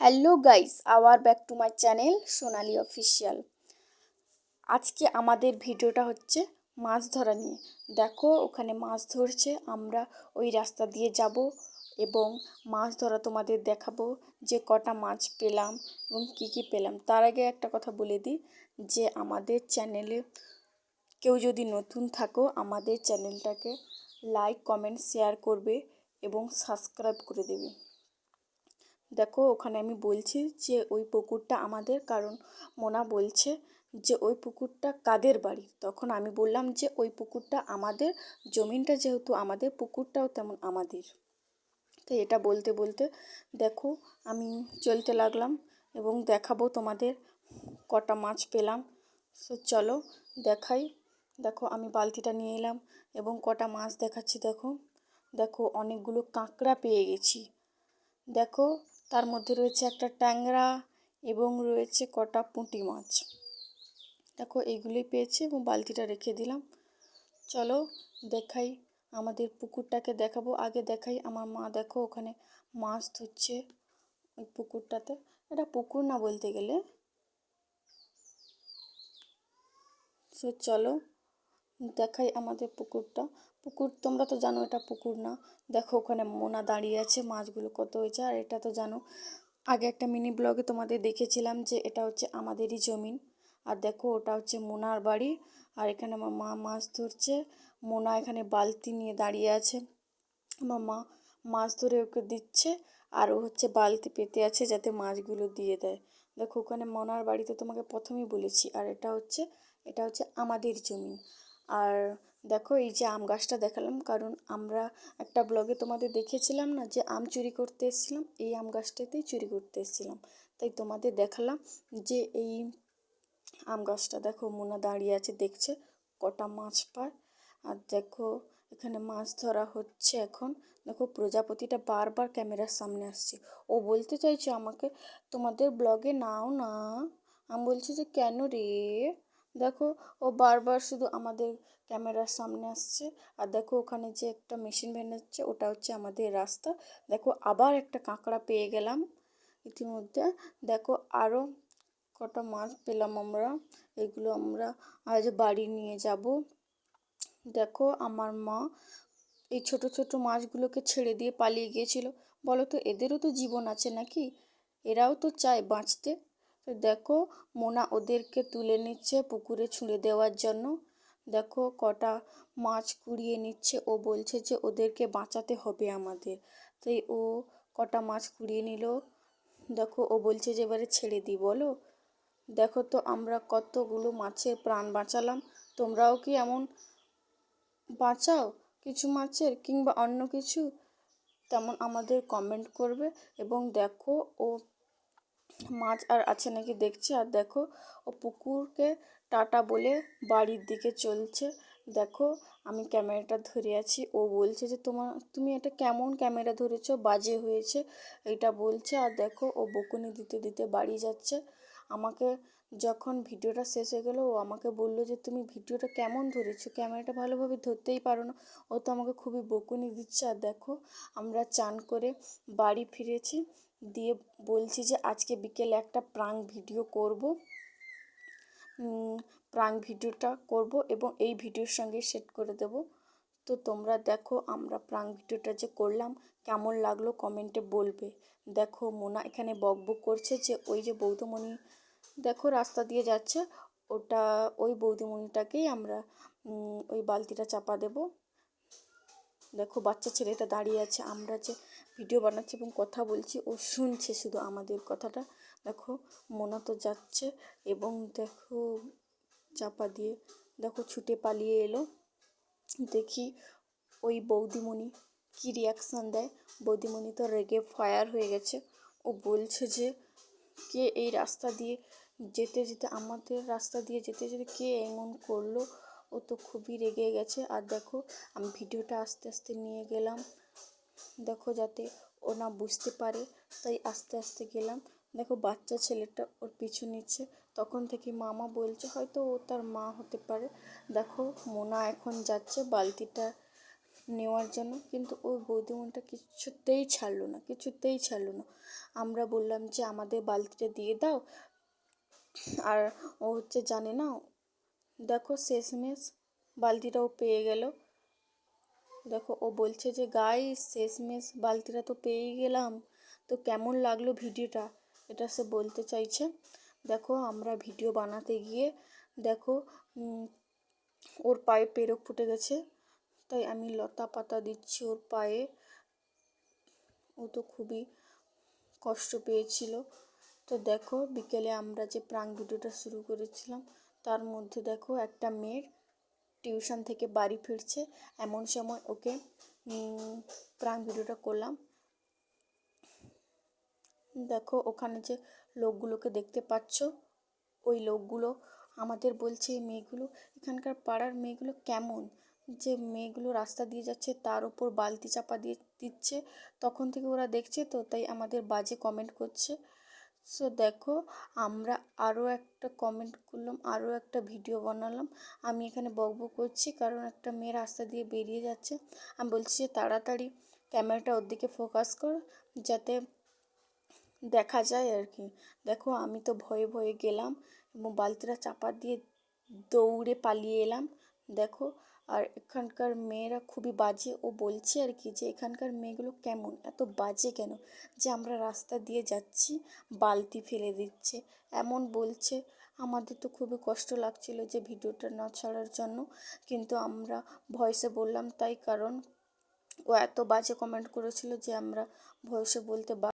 Hello guys our back to my channel Sonali official আজকে আমাদের ভিডিওটা হচ্ছে মাছ ধরা নিয়ে। দেখো, ওখানে মাছ ধরছে, আমরা ওই রাস্তা দিয়ে যাব এবং মাছ ধরা তোমাদের দেখাবো যে কটা মাছ পেলাম এবং কী কী পেলাম। তার আগে একটা কথা বলে দিই যে আমাদের চ্যানেলে কেউ যদি নতুন থাকো, আমাদের চ্যানেলটাকে লাইক কমেন্ট শেয়ার করবে এবং সাবস্ক্রাইব করে দেবে। দেখো, ওখানে আমি বলছি যে, ওই পুকুরটা আমাদের, কারণ মোনা বলছে যে, ওই পুকুরটা কাদের বাড়ি? তখন আমি বললাম যে, ওই পুকুরটা আমাদের, জমিনটা যেহেতু আমাদের, পুকুরটাও তেমন আমাদের। তো এটা বলতে বলতে, দেখো, আমি চলতে লাগলাম এবং দেখাবো তোমাদের কটা মাছ পেলাম। সো চলো, দেখাই। দেখো, আমি বালতিটা নিয়ে এলাম এবং কটা মাছ দেখাচ্ছি, দেখো। দেখো, অনেকগুলো কাঁকড়া পেয়ে গেছি। দেখো তার মধ্যে রয়েছে একটা ট্যাংরা এবং রয়েছে কটা পুঁটি মাছ। দেখো, এইগুলোই পেয়েছি এবং বালতিটা রেখে দিলাম। চলো দেখাই আমাদের পুকুরটাকে দেখাবো। আগে দেখাই, আমার মা দেখো ওখানে মাছ ধরছে ওই পুকুরটাতে। এটা পুকুর না বলতে গেলে। সো চলো দেখাই আমাদের পুকুরটা। পুকুর তোমরা তো জানো এটা পুকুর না। দেখো ওখানে মোনা দাঁড়িয়ে আছে, মাছগুলো কত হয়েছে, আর এটা তো জানো, আগে একটা মিনি ব্লগে তোমাদের দেখেছিলাম যে এটা হচ্ছে আমাদেরই জমিন আর দেখো ওটা হচ্ছে মোনার বাড়ি, আর এখানে আমার মা মাছ ধরছে। মোনা এখানে বালতি নিয়ে দাঁড়িয়ে আছে। আমার মা মাছ ধরে ওকে দিচ্ছে, আর ও হচ্ছে বালতি পেতে আছে যাতে মাছগুলো দিয়ে দেয়। দেখো ওখানে মোনার বাড়িতে তোমাকে প্রথমেই বলেছি, আর এটা হচ্ছে এটা হচ্ছে আমাদের জমি। আর দেখো এই যে আম গাছটা দেখালাম, কারণ আমরা একটা ব্লগে তোমাদের দেখেছিলাম না যে আম চুরি করতে এসেছিলাম, এই আম গাছটাতেই চুরি করতে এসেছিলাম। তাই তোমাদের দেখালাম যে এই আম গাছটা দেখো মোনা দাঁড়িয়ে আছে, দেখছে কটা মাছ পায়। আর দেখো এখানে মাছ ধরা হচ্ছে এখন। দেখো প্রজাপতিটা বারবার ক্যামেরার সামনে আসছে। ও বলতে চাইছে আমাকে, তোমাদের ব্লগে নাও না। আমি বলছি যে, কেন রে? দেখো, ও বারবার শুধু আমাদের ক্যামেরার সামনে আসছে। আর দেখো, ওখানে যে একটা মেশিন ভ্যান হচ্ছে ওটা হচ্ছে আমাদের রাস্তা। দেখো, আবার একটা কাঁকড়া পেয়ে গেলাম ইতিমধ্যে। দেখো আরও কটা মাছ পেলাম আমরা। এগুলো আমরা আজ বাড়ি নিয়ে যাব। দেখো, আমার মা এই ছোট ছোট মাছগুলোকে ছেড়ে দিয়ে পালিয়ে গিয়েছিল। বলো তো, এদেরও তো জীবন আছে নাকি? এরাও তো চায় বাঁচতে। তো দেখো, মোনা ওদেরকে তুলে নিচ্ছে পুকুরে ছুঁড়ে দেওয়ার জন্য। দেখো, কটা মাছ কুড়িয়ে নিচ্ছে। ও বলছে যে, ওদেরকে বাঁচাতে হবে আমাদের। তাই ও কটা মাছ কুড়িয়ে নিল। দেখো, ও বলছে যে, এবারে ছেড়ে দিই বলো। দেখো তো, আমরা কতগুলো মাছের প্রাণ বাঁচালাম। তোমরাও কি এমন বাঁচাও কিছু মাছের কিংবা অন্য কিছু? তেমন আমাদের কমেন্ট করবে। এবং দেখো, ও মাছ আর আছে নাকি দেখছে। আর দেখো, ও পুকুরকে টাটা বলে বাড়ির দিকে চলছে। দেখো, আমি ক্যামেরাটা ধরে আছি। ও বলছে যে তোমার তুমি এটা কেমন ক্যামেরা ধরেছো? বাজে হয়েছে। এটা বলছে। আর দেখো, ও বকুনি দিতে দিতে বাড়ি যাচ্ছে। আমাকে যখন ভিডিওটা শেষ হয়ে গেলো, ও আমাকে বলল যে, তুমি ভিডিওটা কেমন ধরেছো? ক্যামেরাটা ভালোভাবে ধরতেই পারো না। ও তো আমাকে খুবই বকুনি দিচ্ছে। আর দেখো, আমরা চান করে বাড়ি ফিরেছি। দিয়ে বলছি যে আজকে বিকেলে একটা প্রাঙ্ক ভিডিও করব। প্রাঙ্ক ভিডিওটা করব এবং এই ভিডিওর সঙ্গে সেট করে দেব। তো তোমরা দেখো আমরা প্রাঙ্ক ভিডিওটা যে করলাম, কেমন লাগল কমেন্টে বলবে। দেখো মোনা এখানে বকবক করছে যে ওই যে বৌদ্ধমণি দেখো রাস্তা দিয়ে যাচ্ছে, ওটা ওই বৌদিমণিটাকেই আমরা ওই বালতিটা চাপা দেব। দেখো, বাচ্চা ছেলেটা দাঁড়িয়ে আছে, আমরা যে ভিডিও বানাচ্ছি এবং কথা বলছি, ও শুনছে শুধু আমাদের কথাটা। দেখো, মোনা তো যাচ্ছে এবং দেখো, চাপা দিয়ে দেখো, ছুটে পালিয়ে এলো। দেখি ওই বৌদিমণি কী রিয়াকশান দেয়? বৌদিমণি তো রেগে ফায়ার হয়ে গেছে। ও বলছে যে, কে এই রাস্তা দিয়ে যেতে যেতে, আমাদের রাস্তা দিয়ে যেতে যেতে কে এমন করল? ও তো খুবই রেগে গেছে। আর দেখো, আমি ভিডিওটা আস্তে আস্তে নিয়ে গেলাম। দেখো যাতে ও না বুঝতে পারে, তাই আস্তে আস্তে গেলাম। দেখো, বাচ্চা ছেলেটা ওর পিছু নিচ্ছে। তখন থেকে মামা বলছে, হয়তো ও তার মা হতে পারে। দেখো, মোনা এখন যাচ্ছে বালতিটা নেওয়ার জন্য। কিন্তু ওই বৌদিমণিটা কিছুতেই ছাড়লো না, কিছুতেই ছাড়লো না। আমরা বললাম যে, আমাদের বালতিটা দিয়ে দাও। আর ও হচ্ছে জানে না দেখো শেষমেশ বালতিটাও পেয়ে গেল। দেখো ও বলছে যে গাই শেষমেশ বালতিটা তো পেয়েই গেলাম। তো কেমন লাগল ভিডিওটা? এটা সে বলতে চাইছে। দেখো আমরা ভিডিও বানাতে গিয়ে, দেখো ওর পায়ে পেরক ফুটে গেছে। তাই আমি লতা পাতা দিচ্ছি ওর পায়ে। ও তো খুবই কষ্ট পেয়েছিল। তো দেখো বিকেলে আমরা যে প্রাং ভিডিওটা শুরু করেছিলাম তার মধ্যে দেখো একটা মেয়ের টিউশন থেকে বাড়ি ফিরছে। এমন সময় ওকে প্রাং ভিডিওটা করলাম। দেখো ওখানে যে লোকগুলোকে দেখতে পাচ্ছ, ওই লোকগুলো আমাদের বলছে, এই মেয়েগুলো, এখানকার পাড়ার মেয়েগুলো কেমন? যে মেয়েগুলো রাস্তা দিয়ে যাচ্ছে, তার উপর বালতি চাপা দিয়ে দিচ্ছে। তখন থেকে ওরা দেখছে তো, তাই আমাদের বাজে কমেন্ট করছে। সো দেখো, আমরা আরও একটা কমেন্ট করলাম আরও একটা ভিডিও বানালাম। আমি এখানে বকবক করছি, কারণ একটা মেয়ে রাস্তা দিয়ে বেরিয়ে যাচ্ছে। আমি বলছি যে, তাড়াতাড়ি ক্যামেরাটা ওর দিকে ফোকাস কর, যাতে দেখা যায় আর কি। দেখো, আমি তো ভয়ে ভয়ে গেলাম এবং বালতিটা চাপা দিয়ে দৌড়ে পালিয়ে এলাম। দেখো, আর এখানকার মেয়েরা খুবই বাজে। ও বলছে আর কি যে, এখানকার মেয়েগুলো কেমন? এত বাজে কেন? যে, আমরা রাস্তা দিয়ে যাচ্ছি, বালতি ফেলে দিচ্ছে। এমন বলছে। আমাদের তো খুবই কষ্ট লাগছিল যে, ভিডিওটা না ছাড়ার জন্য। কিন্তু আমরা ভয়েসে বললাম, তাই কারণ ও এত বাজে কমেন্ট করেছিল যে, আমরা ভয়েসে বলতে